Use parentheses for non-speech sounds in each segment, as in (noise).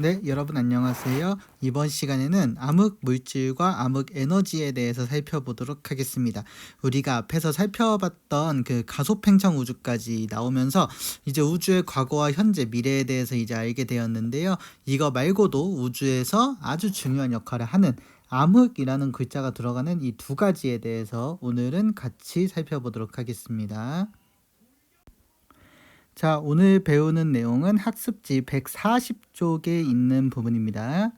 네, 여러분 안녕하세요. 이번 시간에는 암흑 물질과 암흑 에너지에 대해서 살펴보도록 하겠습니다. 우리가 앞에서 살펴봤던 그 가소팽창 우주까지 나오면서 이제 우주의 과거와 현재, 미래에 대해서 이제 알게 되었는데요. 이거 말고도 우주에서 아주 중요한 역할을 하는 암흑이라는 글자가 들어가는 이 두 가지에 대해서 오늘은 같이 살펴보도록 하겠습니다. 자, 오늘 배우는 내용은 학습지 140쪽에 있는 부분입니다.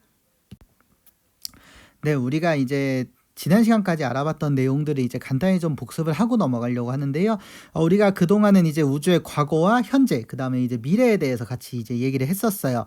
네, 우리가 이제 지난 시간까지 알아봤던 내용들을 이제 간단히 좀 복습을 하고 넘어가려고 하는데요. 어, 우리가 그동안은 이제 우주의 과거와 현재, 그 다음에 이제 미래에 대해서 같이 이제 얘기를 했었어요.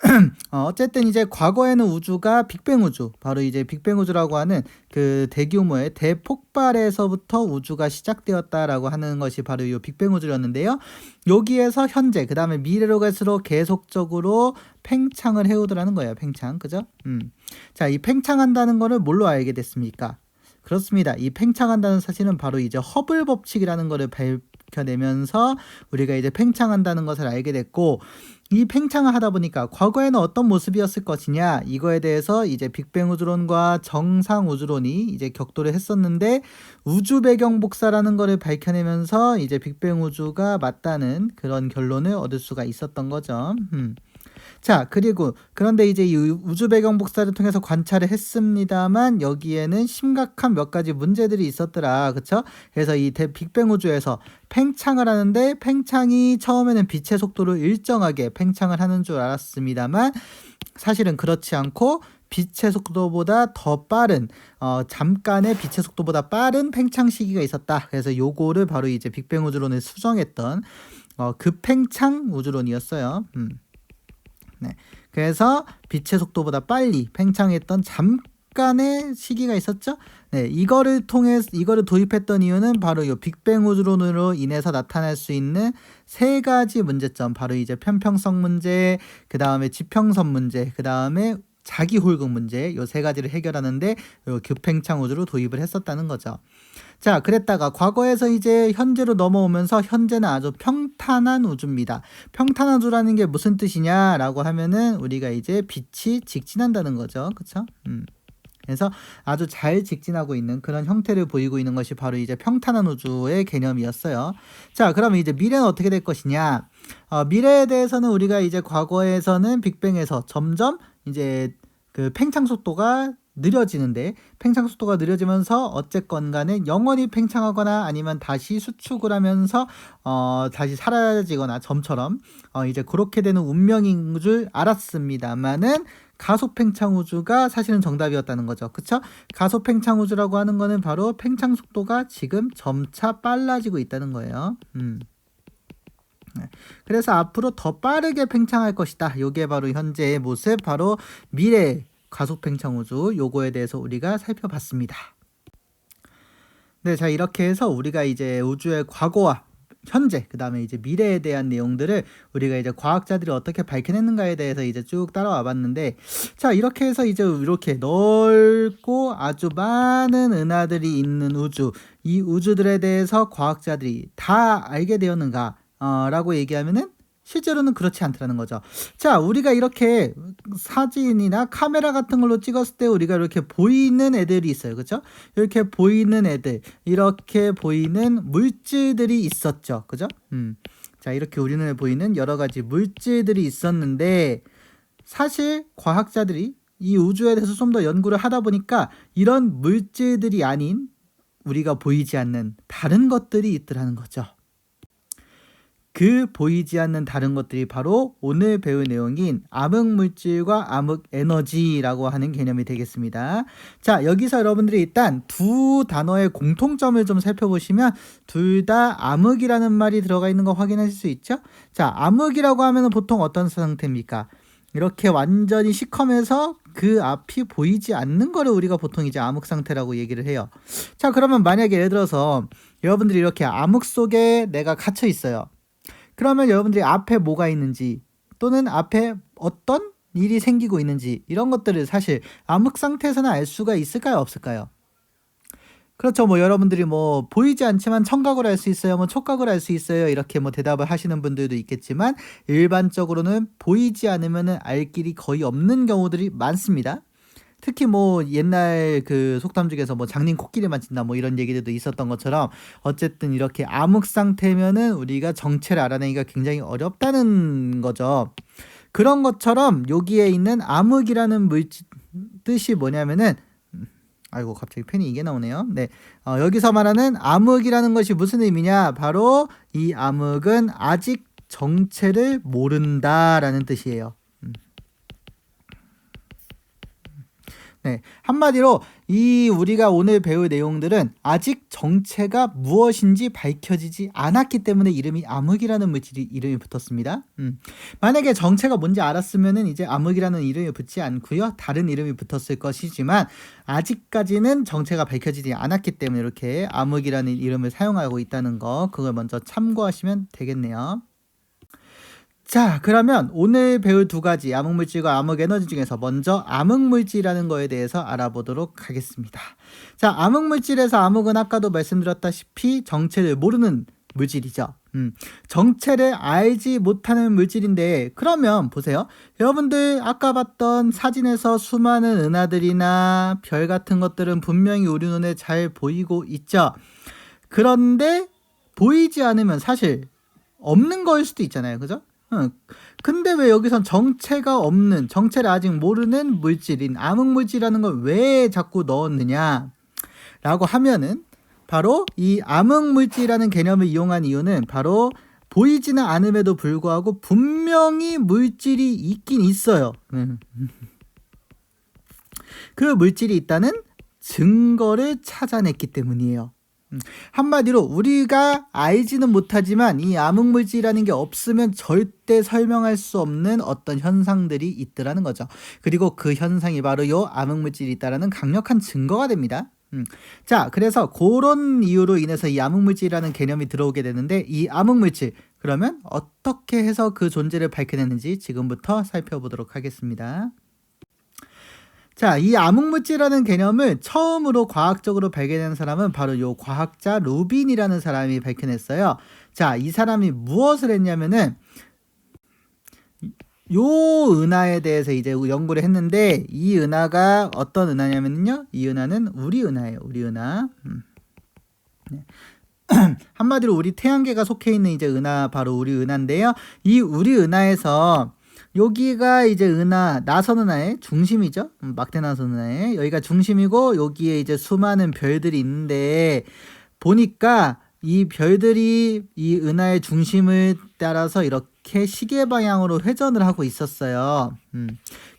(clears throat) 어, 어쨌든 이제 과거에는 우주가 빅뱅 우주, 바로 이제 빅뱅 우주라고 하는 그 대규모의 대폭발에서부터 우주가 시작되었다라고 하는 것이 바로 이 빅뱅 우주였는데요. 여기에서 현재, 그 다음에 미래로 갈수록 계속적으로 팽창을 해오더라는 거예요. 팽창. 그죠? 음. 자, 이 팽창한다는 거를 뭘로 알게 됐습니까? 그렇습니다. 이 팽창한다는 사실은 바로 이제 허블 법칙이라는 거 를 밝혀내면서 우리가 이제 팽창한다는 것을 알게 됐고 이 팽창을 하다 보니까 과거에는 어떤 모습이었을 것이냐 이거에 대해서 이제 빅뱅 우주론과 정상 우주론이 이제 격돌을 했었는데 우주 배경 복사라는 거를 밝혀내면서 이제 빅뱅 우주가 맞다는 그런 결론을 얻을 수가 있었던 거죠. 음. 자, 그리고 그런데 이제 이 우주 배경 복사를 통해서 관찰을 했습니다만 여기에는 심각한 몇 가지 문제들이 있었더라. 그쵸? 그래서 이 대, 빅뱅 우주에서 팽창을 하는데 팽창이 처음에는 빛의 속도를 일정하게 팽창을 하는 줄 알았습니다만 사실은 그렇지 않고 빛의 속도보다 더 빠른 어 잠깐의 빛의 속도보다 빠른 팽창 시기가 있었다. 그래서 요거를 바로 이제 빅뱅 우주론을 수정했던 어 급팽창 우주론이었어요. 음. 네. 그래서 빛의 속도보다 빨리 팽창했던 잠깐의 시기가 있었죠. 네, 이거를 통해 이거를 도입했던 이유는 바로 이 빅뱅 우주론으로 인해서 나타날 수 있는 세 가지 문제점, 바로 이제 편평성 문제, 그 다음에 지평선 문제, 그 다음에 자기 홀극 문제 요 세 가지를 해결하는데 요 급팽창 우주로 도입을 했었다는 거죠. 자, 그랬다가 과거에서 이제 현재로 넘어오면서 현재는 아주 평탄한 우주입니다. 평탄한 우주라는 게 무슨 뜻이냐라고 하면은 우리가 이제 빛이 직진한다는 거죠. 그쵸? 음. 그래서 아주 잘 직진하고 있는 그런 형태를 보이고 있는 것이 바로 이제 평탄한 우주의 개념이었어요. 자, 그러면 이제 미래는 어떻게 될 것이냐? 어, 미래에 대해서는 우리가 이제 과거에서는 빅뱅에서 점점 이제 그 팽창 속도가 느려지는데 팽창 속도가 느려지면서 어쨌건 간에 영원히 팽창하거나 아니면 다시 수축을 하면서 어 다시 사라지거나 점처럼 어 이제 그렇게 되는 운명인 줄 알았습니다만은 가속 팽창 우주가 사실은 정답이었다는 거죠. 그쵸? 가속 팽창 우주라고 하는 거는 바로 팽창 속도가 지금 점차 빨라지고 있다는 거예요. 음. 네. 그래서 앞으로 더 빠르게 팽창할 것이다. 요게 바로 현재의 모습, 바로 미래 가속 팽창 우주 요거에 대해서 우리가 살펴봤습니다. 네, 자 이렇게 해서 우리가 이제 우주의 과거와 현재 그다음에 이제 미래에 대한 내용들을 우리가 이제 과학자들이 어떻게 밝혀냈는가에 대해서 이제 쭉 따라와 봤는데 자 이렇게 해서 이제 이렇게 넓고 아주 많은 은하들이 있는 우주 이 우주들에 대해서 과학자들이 다 알게 되었는가 어, 라고 얘기하면은 실제로는 그렇지 않더라는 거죠. 자, 우리가 이렇게 사진이나 카메라 같은 걸로 찍었을 때 우리가 이렇게 보이는 애들이 있어요. 그죠? 이렇게 보이는 애들, 이렇게 보이는 물질들이 있었죠. 그죠? 음. 자, 이렇게 우리 눈에 보이는 여러 가지 물질들이 있었는데 사실 과학자들이 이 우주에 대해서 좀 더 연구를 하다 보니까 이런 물질들이 아닌 우리가 보이지 않는 다른 것들이 있더라는 거죠. 그 보이지 않는 다른 것들이 바로 오늘 배울 내용인 암흑 물질과 암흑 에너지라고 하는 개념이 되겠습니다. 자, 여기서 여러분들이 일단 두 단어의 공통점을 좀 살펴보시면 둘 다 암흑이라는 말이 들어가 있는 거 확인하실 수 있죠? 자, 암흑이라고 하면 보통 어떤 상태입니까? 이렇게 완전히 시커매서 그 앞이 보이지 않는 거를 우리가 보통 이제 암흑 상태라고 얘기를 해요. 자, 그러면 만약에 예를 들어서 여러분들이 이렇게 암흑 속에 내가 갇혀 있어요. 그러면 여러분들이 앞에 뭐가 있는지 또는 앞에 어떤 일이 생기고 있는지 이런 것들을 사실 암흑 상태에서는 알 수가 있을까요? 없을까요? 그렇죠. 뭐 여러분들이 뭐 보이지 않지만 청각으로 알수 있어요. 뭐 촉각으로 알수 있어요. 이렇게 뭐 대답을 하시는 분들도 있겠지만 일반적으로는 보이지 않으면은 알 길이 거의 없는 경우들이 많습니다. 특히 뭐 옛날 그 속담 중에서 뭐 장님 코끼리만 친다 뭐 이런 얘기들도 있었던 것처럼 어쨌든 이렇게 암흑 상태면은 우리가 정체를 알아내기가 굉장히 어렵다는 거죠. 그런 것처럼 여기에 있는 암흑이라는 물질 뜻이 뭐냐면은 음, 아이고 갑자기 펜이 이게 나오네요. 네, 어, 여기서 말하는 암흑이라는 것이 무슨 의미냐? 바로 이 암흑은 아직 정체를 모른다라는 뜻이에요. 네, 한마디로 이 우리가 오늘 배울 내용들은 아직 정체가 무엇인지 밝혀지지 않았기 때문에 이름이 암흑이라는 물질이 이름이 붙었습니다. 음. 만약에 정체가 뭔지 알았으면은 이제 암흑이라는 이름이 붙지 않고요. 다른 이름이 붙었을 것이지만 아직까지는 정체가 밝혀지지 않았기 때문에 이렇게 암흑이라는 이름을 사용하고 있다는 거 그걸 먼저 참고하시면 되겠네요. 자, 그러면 오늘 배울 두 가지 암흑물질과 암흑에너지 중에서 먼저 암흑물질이라는 거에 대해서 알아보도록 하겠습니다. 자, 암흑물질에서 암흑은 아까도 말씀드렸다시피 정체를 모르는 물질이죠. 음, 정체를 알지 못하는 물질인데 그러면 보세요. 여러분들 아까 봤던 사진에서 수많은 은하들이나 별 같은 것들은 분명히 우리 눈에 잘 보이고 있죠. 그런데 보이지 않으면 사실 없는 거일 수도 있잖아요. 그죠? 응. 근데 왜 여기선 정체가 없는, 정체를 아직 모르는 물질인 암흑물질이라는 걸 왜 자꾸 넣었느냐? 라고 하면은 바로 이 암흑물질이라는 개념을 이용한 이유는 바로 보이지는 않음에도 불구하고 분명히 물질이 있긴 있어요. 음. 그 물질이 있다는 증거를 찾아냈기 때문이에요. 음, 한마디로 우리가 알지는 못하지만 이 암흑물질이라는 게 없으면 절대 설명할 수 없는 어떤 현상들이 있더라는 거죠. 그리고 그 현상이 바로 요 암흑물질이 있다라는 강력한 증거가 됩니다. 음. 자, 그래서 그런 이유로 인해서 이 암흑물질이라는 개념이 들어오게 되는데 이 암흑물질 그러면 어떻게 해서 그 존재를 밝혀내는지 지금부터 살펴보도록 하겠습니다. 자, 이 암흑물질이라는 개념을 처음으로 과학적으로 발견한 사람은 바로 요 과학자 루빈이라는 사람이 밝혀냈어요. 자, 이 사람이 무엇을 했냐면은 요 은하에 대해서 이제 연구를 했는데 이 은하가 어떤 은하냐면요. 이 은하는 우리 은하예요. 우리 은하. 음. 네. (clears throat) 한마디로 우리 태양계가 속해 있는 이제 은하 바로 우리 은하인데요. 이 우리 은하에서 여기가 이제 은하 나선 은하의 중심이죠. 음, 막대 나선 은하의 여기가 중심이고 여기에 이제 수많은 별들이 있는데 보니까 이 별들이 이 은하의 중심을 따라서 이렇게 시계 방향으로 회전을 하고 있었어요. 음.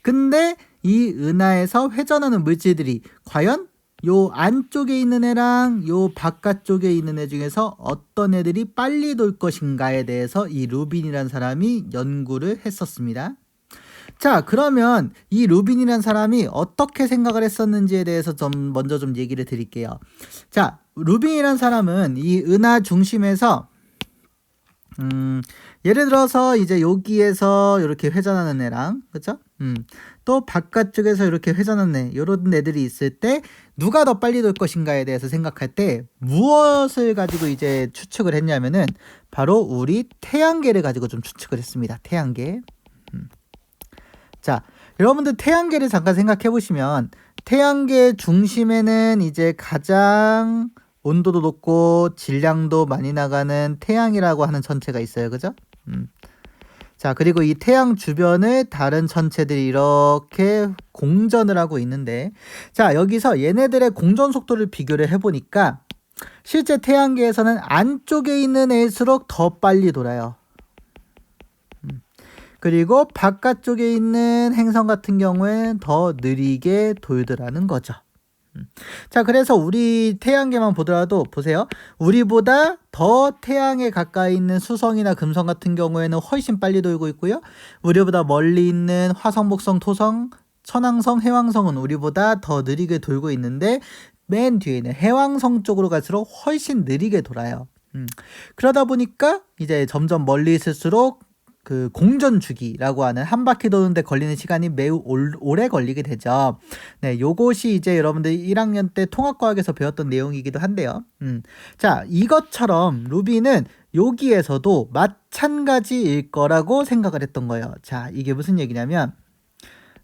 근데 이 은하에서 회전하는 물질들이 과연 요 안쪽에 있는 애랑 요 바깥쪽에 있는 애 중에서 어떤 애들이 빨리 돌 것인가에 대해서 이 루빈이라는 사람이 연구를 했었습니다. 자, 그러면 이 루빈이라는 사람이 어떻게 생각을 했었는지에 대해서 좀 먼저 좀 얘기를 드릴게요. 자, 루빈이라는 사람은 이 은하 중심에서 음, 예를 들어서 이제 여기에서 이렇게 회전하는 애랑 그죠? 음. 또 바깥쪽에서 이렇게 회전하는 애 이런 애들이 있을 때 누가 더 빨리 돌 것인가에 대해서 생각할 때 무엇을 가지고 이제 추측을 했냐면은 바로 우리 태양계를 가지고 좀 추측을 했습니다. 태양계. 음. 자, 여러분들 태양계를 잠깐 생각해 보시면 태양계 중심에는 이제 가장 온도도 높고 질량도 많이 나가는 태양이라고 하는 천체가 있어요. 그죠? 음. 자, 그리고 이 태양 주변을 다른 천체들이 이렇게 공전을 하고 있는데, 자, 여기서 얘네들의 공전 속도를 비교를 해보니까, 실제 태양계에서는 안쪽에 있는 애일수록 더 빨리 돌아요. 음. 그리고 바깥쪽에 있는 행성 같은 경우엔 더 느리게 돌더라는 거죠. 음. 자, 그래서 우리 태양계만 보더라도 보세요. 우리보다 더 태양에 가까이 있는 수성이나 금성 같은 경우에는 훨씬 빨리 돌고 있고요. 우리보다 멀리 있는 화성, 목성, 토성, 천왕성, 해왕성은 우리보다 더 느리게 돌고 있는데 맨 뒤에 있는 해왕성 쪽으로 갈수록 훨씬 느리게 돌아요. 음. 그러다 보니까 이제 점점 멀리 있을수록 그 공전 주기라고 하는 한 바퀴 도는데 걸리는 시간이 매우 올, 오래 걸리게 되죠. 네, 요것이 이제 여러분들 1학년 때 통합과학에서 배웠던 내용이기도 한데요. 음. 자, 이것처럼 루비는 여기에서도 마찬가지일 거라고 생각을 했던 거예요. 자, 이게 무슨 얘기냐면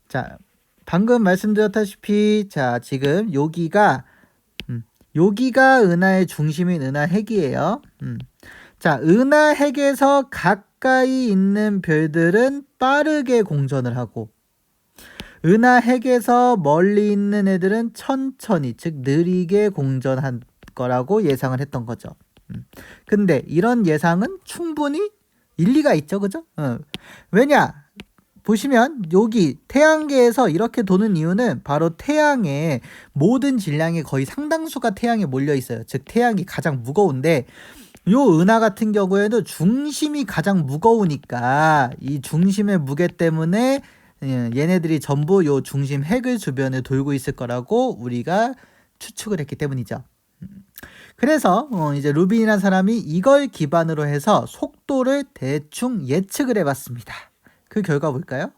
자, 방금 말씀드렸다시피 자, 지금 여기가 음, 여기가 은하의 중심인 은하 핵이에요. 음. 자, 은하 핵에서 가까이 있는 별들은 빠르게 공전을 하고 은하 핵에서 멀리 있는 애들은 천천히 즉 느리게 공전한 거라고 예상을 했던 거죠. 음. 근데 이런 예상은 충분히 일리가 있죠, 그죠? 어. 왜냐? 보시면 여기 태양계에서 이렇게 도는 이유는 바로 태양의 모든 질량의 거의 상당수가 태양에 몰려 있어요. 즉 태양이 가장 무거운데 요 은하 같은 경우에도 중심이 가장 무거우니까 이 중심의 무게 때문에 예, 얘네들이 전부 요 중심 핵을 주변에 돌고 있을 거라고 우리가 추측을 했기 때문이죠. 그래서 어 이제 루빈이라는 사람이 이걸 기반으로 해서 속도를 대충 예측을 해봤습니다. 그 결과 볼까요?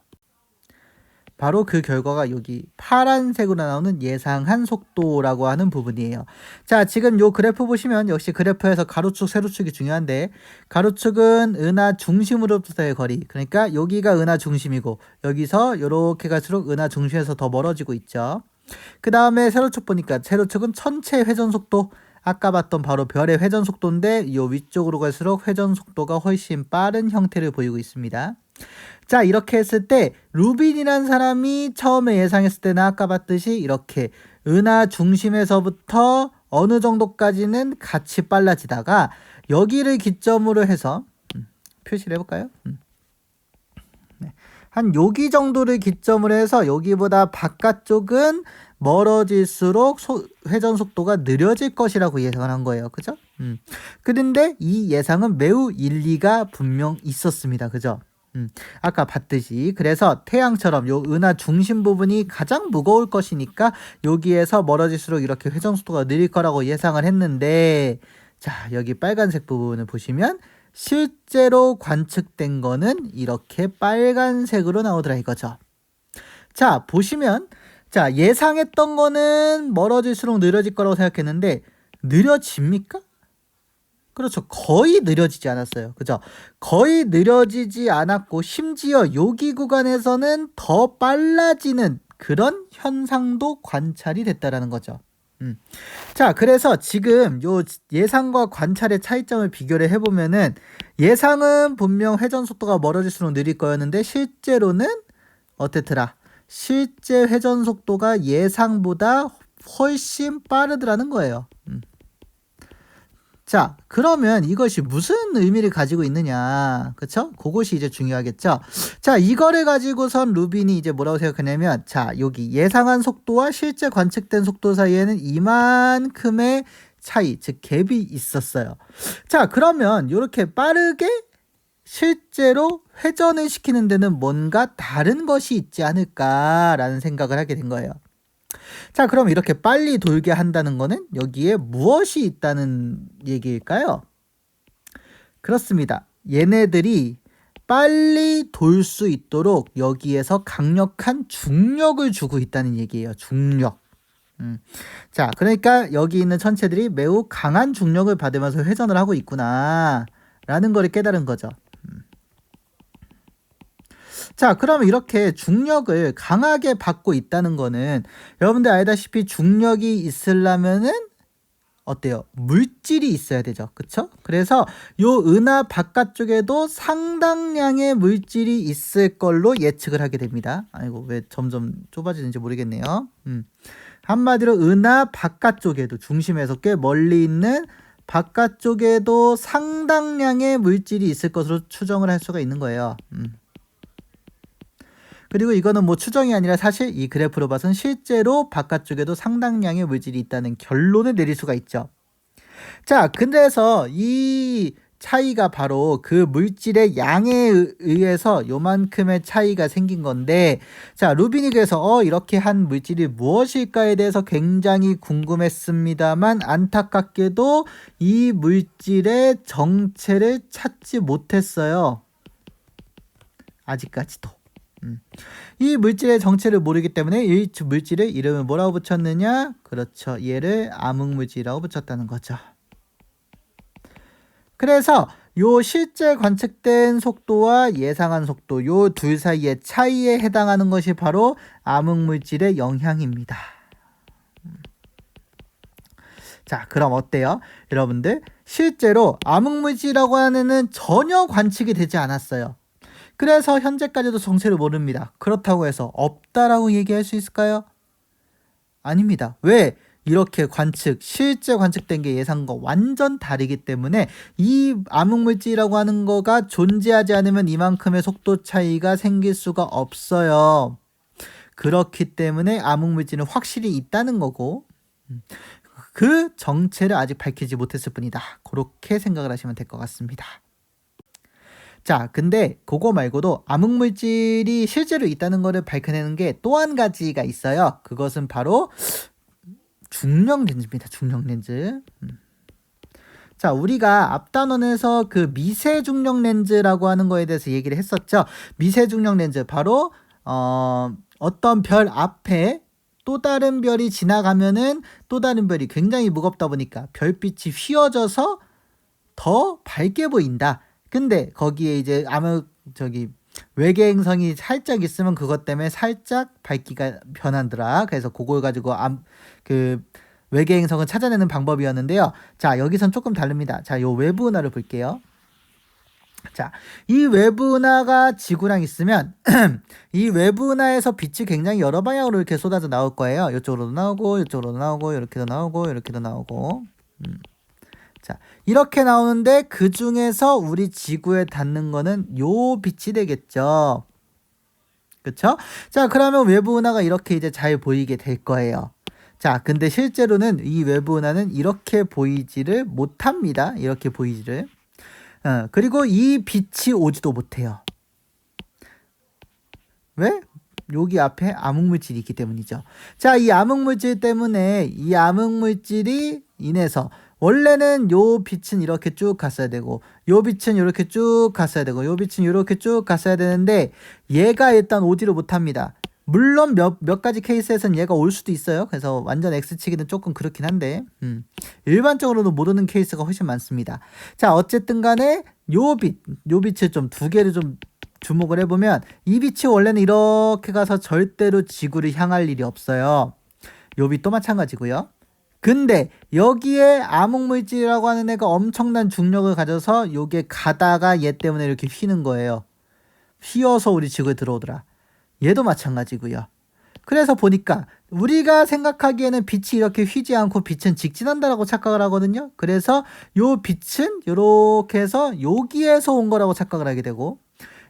바로 그 결과가 여기 파란색으로 나오는 예상한 속도라고 하는 부분이에요. 자, 지금 요 그래프 보시면 역시 그래프에서 가로축, 세로축이 중요한데 가로축은 은하 중심으로부터의 거리. 그러니까 여기가 은하 중심이고 여기서 요렇게 갈수록 은하 중심에서 더 멀어지고 있죠. 그 다음에 세로축 보니까 세로축은 전체 회전 속도 아까 봤던 바로 별의 회전 속도인데 이 위쪽으로 갈수록 회전 속도가 훨씬 빠른 형태를 보이고 있습니다. 자, 이렇게 했을 때 루빈이란 사람이 처음에 예상했을 때는 아까 봤듯이 이렇게 은하 중심에서부터 어느 정도까지는 같이 빨라지다가 여기를 기점으로 해서 음, 표시를 해볼까요? 음. 네. 한 여기 정도를 기점으로 해서 여기보다 바깥쪽은 멀어질수록 소, 회전 속도가 느려질 것이라고 예상을 한 거예요. 그죠? 음. 그런데 이 예상은 매우 일리가 분명 있었습니다. 그죠? 음, 아까 봤듯이 그래서 태양처럼 요 은하 중심 부분이 가장 무거울 것이니까 여기에서 멀어질수록 이렇게 회전 속도가 느릴 거라고 예상을 했는데 자 여기 빨간색 부분을 보시면 실제로 관측된 거는 이렇게 빨간색으로 나오더라 이거죠. 자 보시면 자 예상했던 거는 멀어질수록 느려질 거라고 생각했는데 느려집니까? 그렇죠. 거의 느려지지 않았어요. 그죠? 거의 느려지지 않았고, 심지어 여기 구간에서는 더 빨라지는 그런 현상도 관찰이 됐다라는 거죠. 음. 자, 그래서 지금 요 예상과 관찰의 차이점을 비교를 해보면은 예상은 분명 회전 속도가 멀어질수록 느릴 거였는데 실제로는 어땠더라? 실제 회전 속도가 예상보다 훨씬 빠르더라는 거예요. 음. 자, 그러면 이것이 무슨 의미를 가지고 있느냐. 그쵸? 그것이 이제 중요하겠죠? 자, 이거를 가지고선 루빈이 이제 뭐라고 생각하냐면, 자, 여기 예상한 속도와 실제 관측된 속도 사이에는 이만큼의 차이, 즉, 갭이 있었어요. 자, 그러면 이렇게 빠르게 실제로 회전을 시키는 데는 뭔가 다른 것이 있지 않을까라는 생각을 하게 된 거예요. 자, 그럼 이렇게 빨리 돌게 한다는 거는 여기에 무엇이 있다는 얘기일까요? 그렇습니다. 얘네들이 빨리 돌 수 있도록 여기에서 강력한 중력을 주고 있다는 얘기예요. 중력. 음. 자, 그러니까 여기 있는 천체들이 매우 강한 중력을 받으면서 회전을 하고 있구나. 라는 걸 깨달은 거죠. 자, 그러면 이렇게 중력을 강하게 받고 있다는 거는 여러분들 알다시피 중력이 있으려면은 어때요? 물질이 있어야 되죠. 그쵸? 그래서 요 은하 바깥쪽에도 상당량의 물질이 있을 걸로 예측을 하게 됩니다. 아이고, 왜 점점 좁아지는지 모르겠네요. 음. 한마디로 은하 바깥쪽에도 중심에서 꽤 멀리 있는 바깥쪽에도 상당량의 물질이 있을 것으로 추정을 할 수가 있는 거예요. 음. 그리고 이거는 뭐 추정이 아니라 사실 이 그래프로 봐선 실제로 바깥쪽에도 상당량의 물질이 있다는 결론을 내릴 수가 있죠. 자, 근데서 이 차이가 바로 그 물질의 양에 의해서 요만큼의 차이가 생긴 건데 자 그래서 어 이렇게 한 물질이 무엇일까에 대해서 굉장히 궁금했습니다만 안타깝게도 이 물질의 정체를 찾지 못했어요. 아직까지도. 음. 이 물질의 정체를 모르기 때문에 이 물질의 이름을 뭐라고 붙였느냐? 그렇죠. 얘를 암흑물질이라고 붙였다는 거죠. 그래서 요 실제 관측된 속도와 예상한 속도 요 둘 사이의 차이에 해당하는 것이 바로 암흑물질의 영향입니다. 자, 그럼 어때요? 여러분들, 실제로 암흑물질이라고 하는 애는 전혀 관측이 되지 않았어요. 그래서 현재까지도 정체를 모릅니다. 그렇다고 해서 없다라고 얘기할 수 있을까요? 아닙니다. 왜? 이렇게 관측, 실제 관측된 게 예상과 완전 다르기 때문에 이 암흑물질이라고 하는 거가 존재하지 않으면 이만큼의 속도 차이가 생길 수가 없어요. 그렇기 때문에 암흑물질은 확실히 있다는 거고, 음, 그 정체를 아직 밝히지 못했을 뿐이다. 그렇게 생각을 하시면 될 것 같습니다. 자, 근데 그거 말고도 암흑물질이 실제로 있다는 것을 밝혀내는 게 또 한 가지가 있어요. 그것은 바로 중력 렌즈입니다. 중력 렌즈. 음. 자, 우리가 앞단원에서 그 미세 중력 렌즈라고 하는 거에 대해서 얘기를 했었죠. 미세 중력 렌즈 바로 어 어떤 별 앞에 또 다른 별이 지나가면은 또 다른 별이 굉장히 무겁다 보니까 별빛이 휘어져서 더 밝게 보인다. 근데 거기에 이제 암흑 저기 외계 행성이 살짝 있으면 그것 때문에 살짝 밝기가 변한더라. 그래서 그걸 가지고 암 그 외계 행성을 찾아내는 방법이었는데요. 자, 여기선 조금 다릅니다. 자, 요 외부 은하를 볼게요. 자, 이 외부 은하가 지구랑 있으면 (clears throat) 이 외부 은하에서 빛이 굉장히 여러 방향으로 이렇게 쏟아져 나올 거예요. 이쪽으로도 나오고 이쪽으로도 나오고 이렇게도 나오고 이렇게도 나오고. 음. 자, 이렇게 나오는데 그 중에서 우리 지구에 닿는 거는 요 빛이 되겠죠. 그쵸? 자, 그러면 외부 은하가 이렇게 이제 잘 보이게 될 거예요. 자, 근데 실제로는 이 외부 은하는 이렇게 보이지를 못합니다. 이렇게 보이지를. 어, 그리고 이 빛이 오지도 못해요. 왜? 여기 앞에 암흑물질이 있기 때문이죠. 자, 이 암흑물질 때문에 이 암흑물질이 인해서 원래는 요 빛은 이렇게 쭉 갔어야 되고 요 빛은 이렇게 쭉 갔어야 되고 요 빛은 이렇게 쭉 갔어야 되는데 얘가 일단 오지를 못합니다. 물론 몇, 몇 가지 케이스에서는 얘가 올 수도 있어요. 그래서 완전 X치기는 조금 그렇긴 한데, 음. 일반적으로는 못 오는 케이스가 훨씬 많습니다. 자, 어쨌든 간에 요 빛, 요 빛을 좀 두 개를 좀 주목을 해보면, 이 빛이 원래는 이렇게 가서 절대로 지구를 향할 일이 없어요. 요 빛도 마찬가지고요. 근데 여기에 암흑물질이라고 하는 애가 엄청난 중력을 가져서 요게 가다가 얘 때문에 이렇게 휘는 거예요. 휘어서 우리 지구에 들어오더라. 얘도 마찬가지고요. 그래서 보니까 우리가 생각하기에는 빛이 이렇게 휘지 않고 빛은 직진한다라고 착각을 하거든요. 그래서 요 빛은 이렇게 해서 여기에서 온 거라고 착각을 하게 되고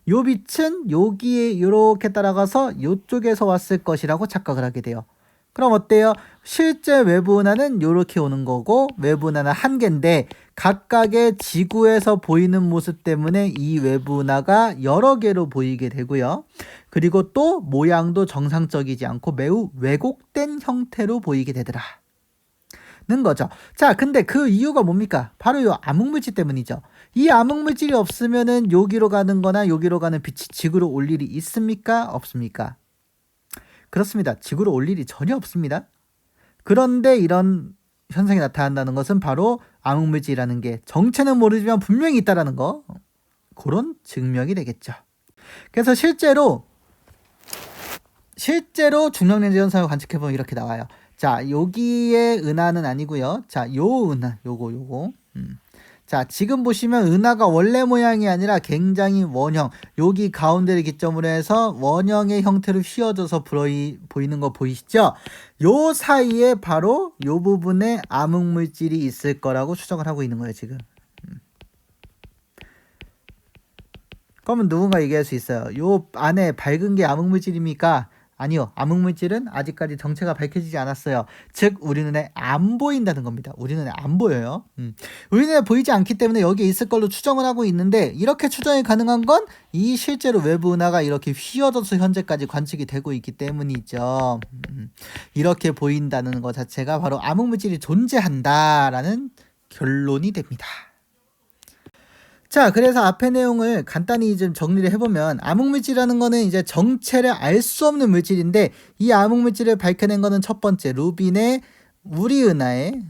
요 빛은 여기에 이렇게 따라가서 요쪽에서 왔을 것이라고 착각을 하게 돼요. 그럼 어때요? 실제 외부 은하는 이렇게 오는 거고 외부 은하는 한 개인데 각각의 지구에서 보이는 모습 때문에 이 외부 은하가 여러 개로 보이게 되고요. 그리고 또 모양도 정상적이지 않고 매우 왜곡된 형태로 보이게 되더라. 는 거죠. 자, 근데 그 이유가 뭡니까? 바로 이 암흑물질 때문이죠. 이 암흑물질이 없으면은 여기로 가는 거나 여기로 가는 빛이 지구로 올 일이 있습니까? 없습니까? 그렇습니다. 지구로 올 일이 전혀 없습니다. 그런데 이런 현상이 나타난다는 것은 바로 암흑물질이라는 게 정체는 모르지만 분명히 있다라는 거 그런 증명이 되겠죠. 그래서 실제로 실제로 중력렌즈 현상을 관측해 보면 이렇게 나와요. 자, 여기에 은하는 아니고요. 자, 요 은하, 요거 요거. 음. 자, 지금 보시면 은하가 원래 모양이 아니라 굉장히 원형, 여기 가운데를 기점으로 해서 원형의 형태로 휘어져서 보이, 보이는 거 보이시죠? 요 사이에 바로 요 부분에 암흑물질이 있을 거라고 추정을 하고 있는 거예요, 지금. 음. 그러면 누군가 얘기할 수 있어요. 요 안에 밝은 게 암흑물질입니까? 아니요. 암흑물질은 아직까지 정체가 밝혀지지 않았어요. 즉, 우리 눈에 안 보인다는 겁니다. 우리 눈에 안 보여요. 음. 우리 눈에 보이지 않기 때문에 여기에 있을 걸로 추정을 하고 있는데, 이렇게 추정이 가능한 건 이 실제로 외부 은하가 이렇게 휘어져서 현재까지 관측이 되고 있기 때문이죠. 음. 이렇게 보인다는 것 자체가 바로 암흑물질이 존재한다라는 결론이 됩니다. 자, 그래서 앞의 내용을 간단히 좀 정리를 해보면 암흑물질이라는 거는 이제 정체를 알 수 없는 물질인데 이 암흑물질을 밝혀낸 거는 첫 번째 루빈의 우리은하의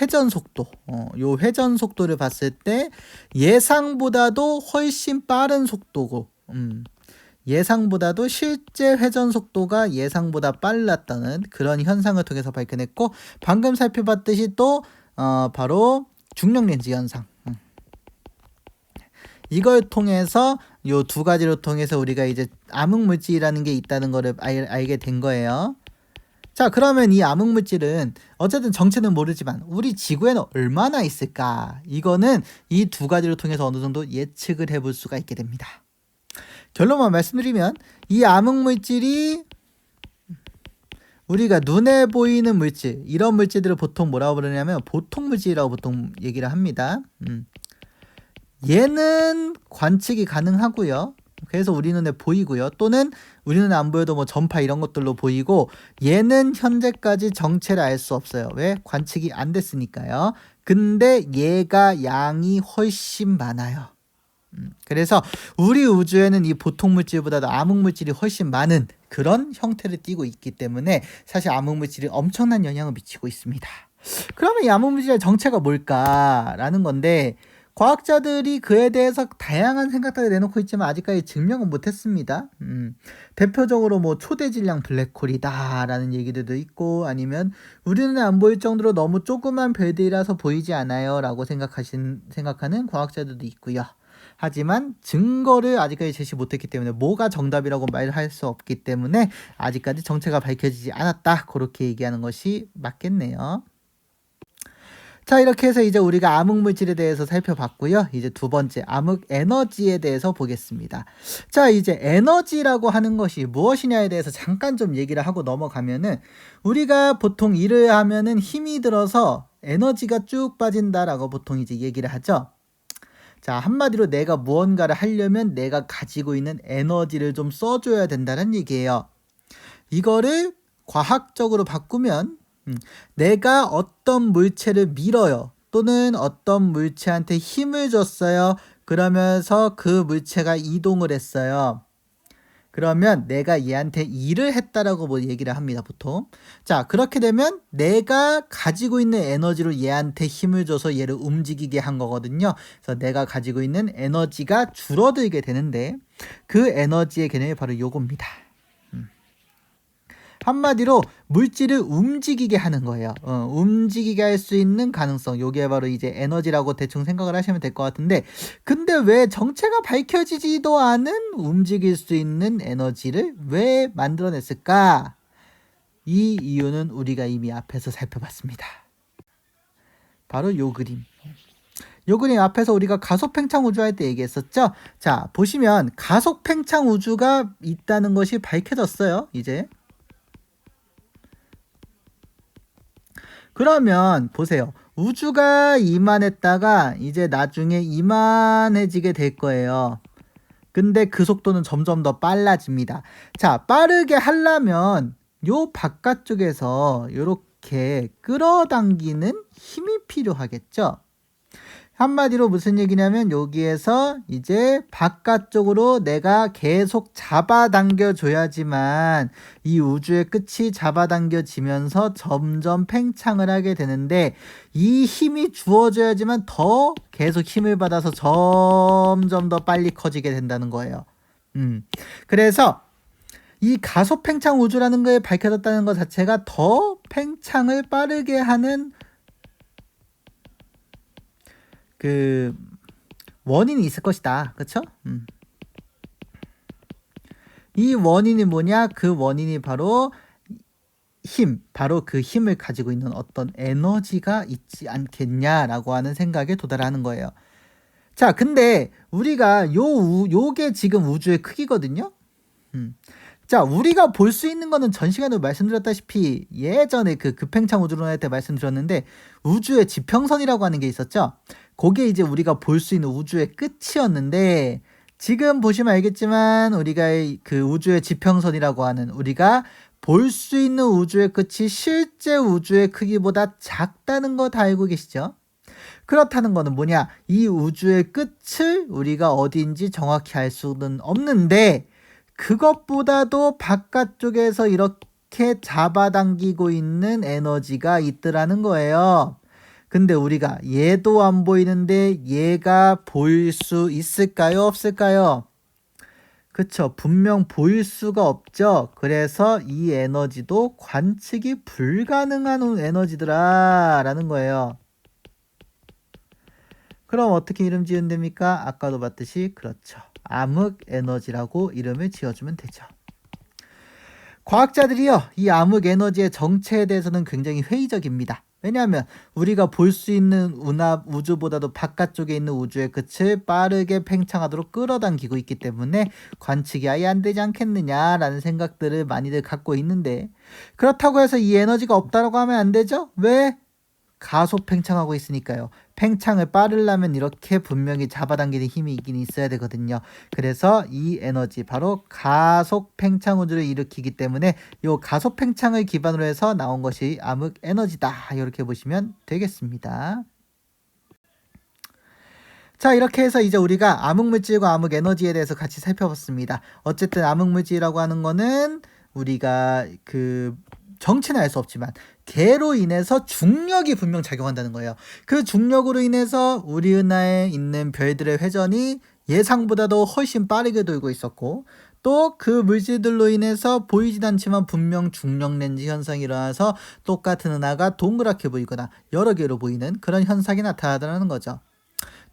회전 속도. 어, 요 회전 속도를 봤을 때 예상보다도 훨씬 빠른 속도고, 음, 예상보다도 실제 회전 속도가 예상보다 빨랐다는 그런 현상을 통해서 밝혀냈고, 방금 살펴봤듯이 또, 어, 바로 중력 렌즈 현상. 음. 이걸 통해서 요 두 가지를 통해서 우리가 이제 암흑 물질이라는 게 있다는 거를 알, 알게 된 거예요. 자, 그러면 이 암흑 물질은 어쨌든 정체는 모르지만 우리 지구에는 얼마나 있을까? 이거는 이 두 가지를 통해서 어느 정도 예측을 해볼 수가 있게 됩니다. 결론만 말씀드리면 이 암흑 물질이 우리가 눈에 보이는 물질 이런 물질들을 보통 뭐라고 부르냐면 보통 물질이라고 보통 얘기를 합니다. 음. 얘는 관측이 가능하고요. 그래서 우리 눈에 보이고요. 또는 우리 눈에 안 보여도 뭐 전파 이런 것들로 보이고 얘는 현재까지 정체를 알 수 없어요. 왜? 관측이 안 됐으니까요. 근데 얘가 양이 훨씬 많아요. 음, 그래서 우리 우주에는 이 보통 물질보다도 암흑 물질이 훨씬 많은 그런 형태를 띠고 있기 때문에 사실 암흑 물질이 엄청난 영향을 미치고 있습니다. 그러면 이 암흑 물질의 정체가 뭘까라는 건데 과학자들이 그에 대해서 다양한 생각들을 내놓고 있지만 아직까지 증명은 못했습니다. 음, 대표적으로 뭐 초대 질량 블랙홀이다라는 얘기들도 있고 아니면 우리는 안 보일 정도로 너무 조그만 별들이라서 보이지 않아요라고 생각하신 생각하는 과학자들도 있고요. 하지만 증거를 아직까지 제시 못했기 때문에 뭐가 정답이라고 말할 수 없기 때문에 아직까지 정체가 밝혀지지 않았다 그렇게 얘기하는 것이 맞겠네요. 자, 이렇게 해서 이제 우리가 암흑 물질에 대해서 살펴봤고요. 이제 두 번째 암흑 에너지에 대해서 보겠습니다. 자, 이제 에너지라고 하는 것이 무엇이냐에 대해서 잠깐 좀 얘기를 하고 넘어가면은 우리가 보통 일을 하면은 힘이 들어서 에너지가 쭉 빠진다라고 보통 이제 얘기를 하죠. 자, 한마디로 내가 무언가를 하려면 내가 가지고 있는 에너지를 좀 써줘야 된다는 얘기예요. 이거를 과학적으로 바꾸면 음, 내가 어떤 물체를 밀어요. 또는 어떤 물체한테 힘을 줬어요. 그러면서 그 물체가 이동을 했어요. 그러면 내가 얘한테 일을 했다라고 뭐 얘기를 합니다, 보통. 자, 그렇게 되면 내가 가지고 있는 에너지로 얘한테 힘을 줘서 얘를 움직이게 한 거거든요. 그래서 내가 가지고 있는 에너지가 줄어들게 되는데 그 에너지의 개념이 바로 요겁니다. 한마디로 물질을 움직이게 하는 거예요. 어, 움직이게 할 수 있는 가능성. 요게 바로 이제 에너지라고 대충 생각을 하시면 될 것 같은데, 근데 왜 정체가 밝혀지지도 않은 움직일 수 있는 에너지를 왜 만들어냈을까? 이 이유는 우리가 이미 앞에서 살펴봤습니다. 바로 요 그림. 요 그림 앞에서 우리가 가속 팽창 우주 할 때 얘기했었죠? 자, 보시면 가속 팽창 우주가 있다는 것이 밝혀졌어요, 이제. 그러면 보세요. 우주가 이만했다가 이제 나중에 이만해지게 될 거예요. 근데 그 속도는 점점 더 빨라집니다. 자, 빠르게 하려면 요 바깥쪽에서 이렇게 끌어당기는 힘이 필요하겠죠? 한마디로 무슨 얘기냐면 여기에서 이제 바깥쪽으로 내가 계속 잡아당겨 줘야지만 이 우주의 끝이 잡아당겨지면서 점점 팽창을 하게 되는데 이 힘이 주어져야지만 더 계속 힘을 받아서 점점 더 빨리 커지게 된다는 거예요. 음. 그래서 이 가속 팽창 우주라는 거에 밝혀졌다는 것 자체가 더 팽창을 빠르게 하는 그 원인이 있을 것이다. 그렇죠? 음. 이 원인이 뭐냐? 그 원인이 바로 힘, 바로 그 힘을 가지고 있는 어떤 에너지가 있지 않겠냐라고 하는 생각에 도달하는 거예요. 자, 근데 우리가 요, 요게 지금 우주의 크기거든요? 음. 자, 우리가 볼 수 있는 거는 전 시간에 말씀드렸다시피 예전에 그 급행창 우주론할 때 말씀드렸는데 우주의 지평선이라고 하는 게 있었죠? 그게 이제 우리가 볼 수 있는 우주의 끝이었는데 지금 보시면 알겠지만 우리가 그 우주의 지평선이라고 하는 우리가 볼 수 있는 우주의 끝이 실제 우주의 크기보다 작다는 거 다 알고 계시죠? 그렇다는 거는 뭐냐? 이 우주의 끝을 우리가 어디인지 정확히 알 수는 없는데 그것보다도 바깥쪽에서 이렇게 잡아당기고 있는 에너지가 있더라는 거예요. 근데 우리가 얘도 안 보이는데 얘가 보일 수 있을까요? 없을까요? 그쵸. 분명 보일 수가 없죠. 그래서 이 에너지도 관측이 불가능한 에너지더라. 라는 거예요. 그럼 어떻게 이름 지으면 됩니까? 아까도 봤듯이 그렇죠. 암흑 에너지라고 이름을 지어주면 되죠. 과학자들이요, 이 암흑 에너지의 정체에 대해서는 굉장히 회의적입니다. 왜냐하면 우리가 볼 수 있는 운합 우주보다도 바깥쪽에 있는 우주의 끝을 빠르게 팽창하도록 끌어당기고 있기 때문에 관측이 아예 안 되지 않겠느냐라는 생각들을 많이들 갖고 있는데 그렇다고 해서 이 에너지가 없다라고 하면 안 되죠? 왜? 가속 팽창하고 있으니까요. 팽창을 빠르려면 이렇게 분명히 잡아당기는 힘이 있긴 있어야 되거든요. 그래서 이 에너지 바로 가속 팽창 우주를 일으키기 때문에 이 가속 팽창을 기반으로 해서 나온 것이 암흑 에너지다. 이렇게 보시면 되겠습니다. 자, 이렇게 해서 이제 우리가 암흑 물질과 암흑 에너지에 대해서 같이 살펴봤습니다. 어쨌든 암흑 물질이라고 하는 거는 우리가 그 정체는 알 수 없지만 개로 인해서 중력이 분명 작용한다는 거예요. 그 중력으로 인해서 우리 은하에 있는 별들의 회전이 예상보다도 훨씬 빠르게 돌고 있었고 또 그 물질들로 인해서 보이진 않지만 분명 중력 렌즈 현상이 일어나서 똑같은 은하가 동그랗게 보이거나 여러 개로 보이는 그런 현상이 나타나더라는 거죠.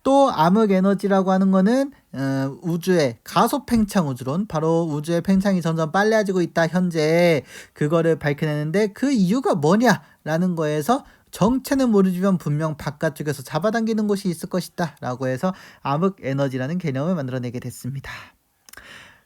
또 암흑 에너지라고 하는 거는 어, 우주의 가속 팽창 우주론 바로 우주의 팽창이 점점 빨라지고 있다 현재 그거를 밝혀내는데 그 이유가 뭐냐라는 거에서 정체는 모르지만 분명 바깥쪽에서 잡아당기는 곳이 있을 것이다 라고 해서 암흑 에너지라는 개념을 만들어내게 됐습니다.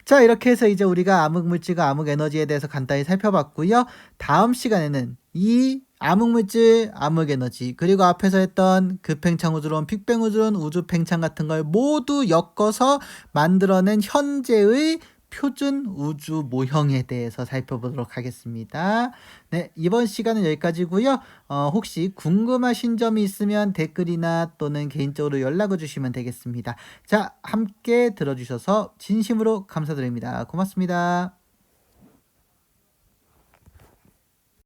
자 이렇게 해서 이제 우리가 암흑 물질과 암흑 에너지에 대해서 간단히 살펴봤고요. 다음 시간에는 이 암흑물질, 암흑에너지 그리고 앞에서 했던 급팽창 우주론, 빅뱅 우주론, 우주팽창 같은 걸 모두 엮어서 만들어낸 현재의 표준 우주 모형에 대해서 살펴보도록 하겠습니다. 네, 이번 시간은 여기까지고요. 어, 혹시 궁금하신 점이 있으면 댓글이나 또는 개인적으로 연락을 주시면 되겠습니다. 자, 함께 들어주셔서 진심으로 감사드립니다. 고맙습니다.